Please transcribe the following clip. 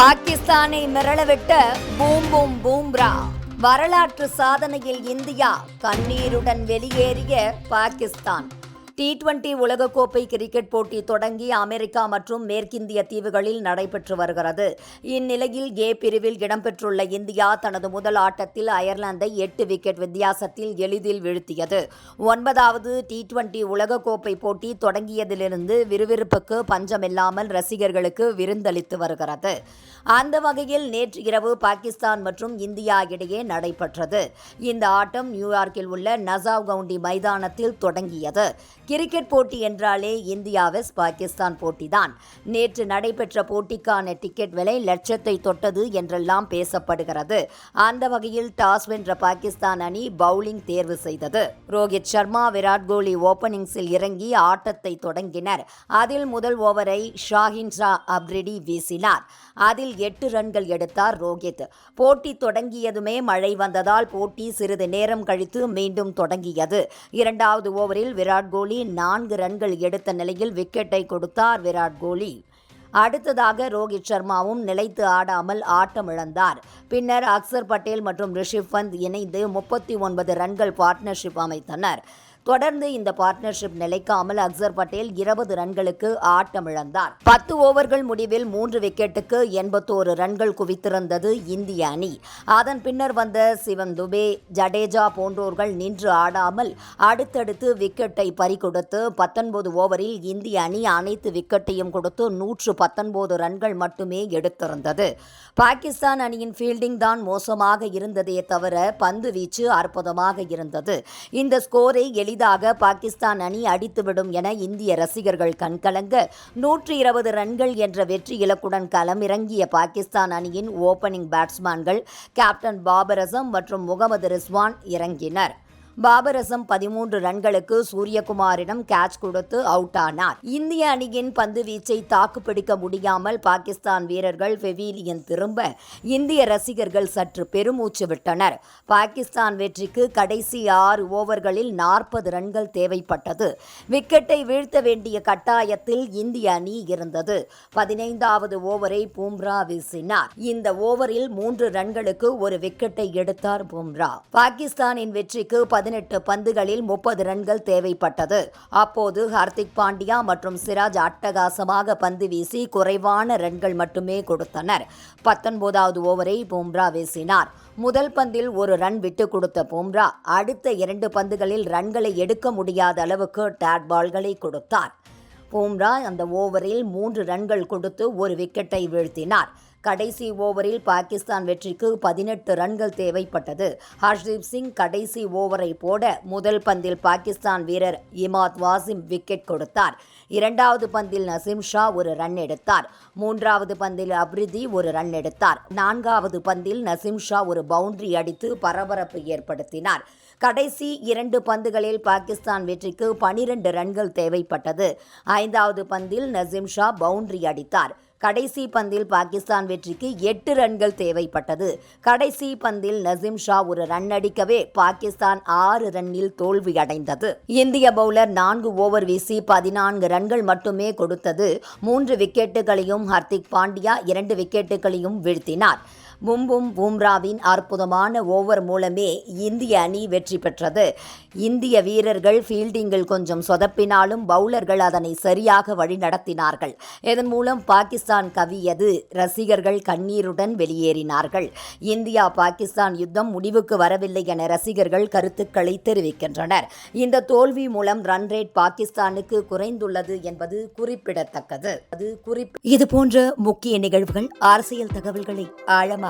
பாகிஸ்தானை மிரளவிட்ட boom boom Bumrah. வரலாற்று சாதனையில் இந்தியா கண்ணீருடன் வெளியேறிய பாகிஸ்தான். டி டுவெண்டி உலகக்கோப்பை கிரிக்கெட் போட்டி தொடங்கி அமெரிக்கா மற்றும் மேற்கிந்திய தீவுகளில் நடைபெற்று வருகிறது. இந்நிலையில் ஏ பிரிவில் இடம்பெற்றுள்ள இந்தியா தனது முதல் ஆட்டத்தில் அயர்லாந்தை எட்டு விக்கெட் வித்தியாசத்தில் எளிதில் வீழ்த்தியது. ஒன்பதாவது டி டுவெண்டி உலகக்கோப்பை போட்டி தொடங்கியதிலிருந்து விறுவிறுப்புக்கு பஞ்சமில்லாமல் ரசிகர்களுக்கு விருந்தளித்து வருகிறது. அந்த வகையில் நேற்று இரவு பாகிஸ்தான் மற்றும் இந்தியா இடையே நடைபெற்றது. இந்த ஆட்டம் நியூயார்க்கில் உள்ள நசாவ் கவுண்டி மைதானத்தில் தொடங்கியது. கிரிக்கெட் போட்டி என்றாலே இந்தியா வெஸ்ட் பாகிஸ்தான் போட்டிதான். நேற்று நடைபெற்ற போட்டிக்கான டிக்கெட் விலை லட்சத்தை தொட்டது என்றெல்லாம் பேசப்படுகிறது. அந்த வகையில் டாஸ் வென்ற பாகிஸ்தான் அணி பவுலிங் தேர்வு செய்தது. ரோஹித் சர்மா விராட் கோலி ஓபனிங்ஸில் இறங்கி ஆட்டத்தை தொடங்கினர். அதில் முதல் ஓவரை ஷாஹின் ஷா அப்ரிடி வீசினார். அதில் எட்டு ரன்கள் எடுத்தார் ரோஹித். போட்டி தொடங்கியதுமே மழை வந்ததால் போட்டி சிறிது நேரம் கழித்து மீண்டும் தொடங்கியது. இரண்டாவது ஓவரில் விராட் கோலி நான்கு ரன்கள் எடுத்த நிலையில் விக்கெட்டை கொடுத்தார் விராட் கோலி. அடுத்ததாக ரோஹித் சர்மாவும் நிலைத்து ஆடாமல் ஆட்டமிழந்தார். பின்னர் அக்சர் பட்டேல் மற்றும் ரிஷிப் பந்த் இணைந்து முப்பத்தி ஒன்பது ரன்கள் பார்ட்னர்ஷிப் அமைத்தனர். தொடர்ந்து இந்த பார்ட்னர்ஷிப் நிலைக்காமல் அக்சர் பட்டேல் இருபது ரன்களுக்கு ஆட்டமிழந்தார். பத்து ஓவர்கள் முடிவில் மூன்று விக்கெட்டுக்கு எண்பத்தோரு ரன்கள் குவித்திருந்தது இந்திய அணி. அதன் பின்னர் வந்த சிவன் துபே ஜடேஜா போன்றோர்கள் நின்று ஆடாமல் அடுத்தடுத்து விக்கெட்டை பறிகொடுத்து பத்தொன்பது ஓவரில் இந்திய அணி அனைத்து விக்கெட்டையும் கொடுத்து நூற்று பத்தொன்பது ரன்கள் மட்டுமே எடுத்திருந்தது. பாகிஸ்தான் அணியின் ஃபீல்டிங் தான் மோசமாக இருந்ததே தவிர பந்து வீச்சு அற்புதமாக இருந்தது. இந்த ஸ்கோரை எளிதாக பாகிஸ்தான் அணி அடித்துவிடும் என இந்திய ரசிகர்கள் கண்கலங்க. நூற்றி இருபது ரன்கள் என்ற வெற்றி இலக்குடன் களமிறங்கிய பாகிஸ்தான் அணியின் ஓபனிங் பேட்ஸ்மேன்கள் கேப்டன் பாபர் அசம் மற்றும் முகமது ரிஸ்வான் இறங்கினர். பாபரசம் பதிமூன்று ரன்களுக்கு சூரியகுமாரிடம் கேட்ச் கொடுத்து அவுட் ஆனார். இந்திய அணியின் பந்து வீச்சை தாக்குப்பிடிக்க முடியாமல் பாகிஸ்தான் வீரர்கள் பெவிலியன் திரும்ப இந்திய ரசிகர்கள் சற்று பெருமூச்சு விட்டனர். பாகிஸ்தான் வெற்றிக்கு கடைசி ஆறு ஓவர்களில் நாற்பது ரன்கள் தேவைப்பட்டது. விக்கெட்டை வீழ்த்த வேண்டிய கட்டாயத்தில் இந்திய அணி இருந்தது. பதினைந்தாவது ஓவரை பூம்ரா வீசினார். இந்த ஓவரில் மூன்று ரன்களுக்கு ஒரு விக்கெட்டை எடுத்தார் பூம்ரா. பாகிஸ்தானின் வெற்றிக்கு பதினெட்டு பந்துகளில் முப்பது ரன்கள் தேவைப்பட்டது. அப்போது ஹார்திக் பாண்டியா மற்றும் சிராஜ் அட்டகாசமாக பந்து வீசி குறைவான ரன்கள் மட்டுமே கொடுத்தனர். பத்தொன்பதாவது ஓவரை பும்ரா வீசினார். முதல் பந்தில் ஒரு ரன் விட்டு கொடுத்த பும்ரா அடுத்த இரண்டு பந்துகளில் ரன்களை எடுக்க முடியாத அளவுக்கு டேட் பால்களை கொடுத்தார். பூம்ரா அந்த ஓவரில் மூன்று ரன்கள் கொடுத்து ஒரு விக்கெட்டை வீழ்த்தினார். கடைசி ஓவரில் பாகிஸ்தான் வெற்றிக்கு பதினெட்டு ரன்கள் தேவைப்பட்டது. ஹர்ஷ்தீப் சிங் கடைசி ஓவரை போட முதல் பந்தில் பாகிஸ்தான் வீரர் இமாத் வாசிம் விக்கெட் கொடுத்தார். இரண்டாவது பந்தில் நசீம் ஷா ஒரு ரன் எடுத்தார். மூன்றாவது பந்தில் அப்ரிதி ஒரு ரன் எடுத்தார். நான்காவது பந்தில் நசீம் ஷா ஒரு பவுண்டரி அடித்து பரபரப்பு ஏற்படுத்தினார். கடைசி இரண்டு பந்துகளில் பாகிஸ்தான் வெற்றிக்கு பனிரெண்டு ரன்கள் தேவைப்பட்டது. ஐந்தாவது பந்தில் நசீம் ஷா பவுண்டரி அடித்தார். கடைசி பந்தில் பாகிஸ்தான் வெற்றிக்கு எட்டு ரன்கள் தேவைப்பட்டது. கடைசி பந்தில் நசீம் ஷா ஒரு ரன் அடிக்கவே பாகிஸ்தான் ஆறு ரன்னில் தோல்வியடைந்தது இந்திய பவுலர் நான்கு ஓவர் வீசி பதினான்கு ரன்கள் மட்டுமே கொடுத்தது. மூன்று விக்கெட்டுகளையும் ஹர்திக் பாண்டியா இரண்டு விக்கெட்டுகளையும் வீழ்த்தினார். மும்பும் பூம்ராவின் அற்புதமான ஓவர் மூலமே இந்திய அணி வெற்றி பெற்றது. இந்திய வீரர்கள் ஃபீல்டிங்கில் கொஞ்சம் சொதப்பினாலும் பவுலர்கள் அதனை சரியாக வழிநடத்தினார்கள் இதன் மூலம் பாகிஸ்தான் கவியது ரசிகர்கள் கண்ணீருடன் வெளியேறினார்கள். இந்தியா பாகிஸ்தான் யுத்தம் முடிவுக்கு வரவில்லை என ரசிகர்கள் கருத்துக்களை தெரிவிக்கின்றனர். இந்த தோல்வி மூலம் ரன் ரேட் பாகிஸ்தானுக்கு குறைந்துள்ளது என்பது குறிப்பிடத்தக்கது. அது குறிப்பு இது போன்ற முக்கிய நிகழ்வுகள் அரசியல் தகவல்களை ஆழமாக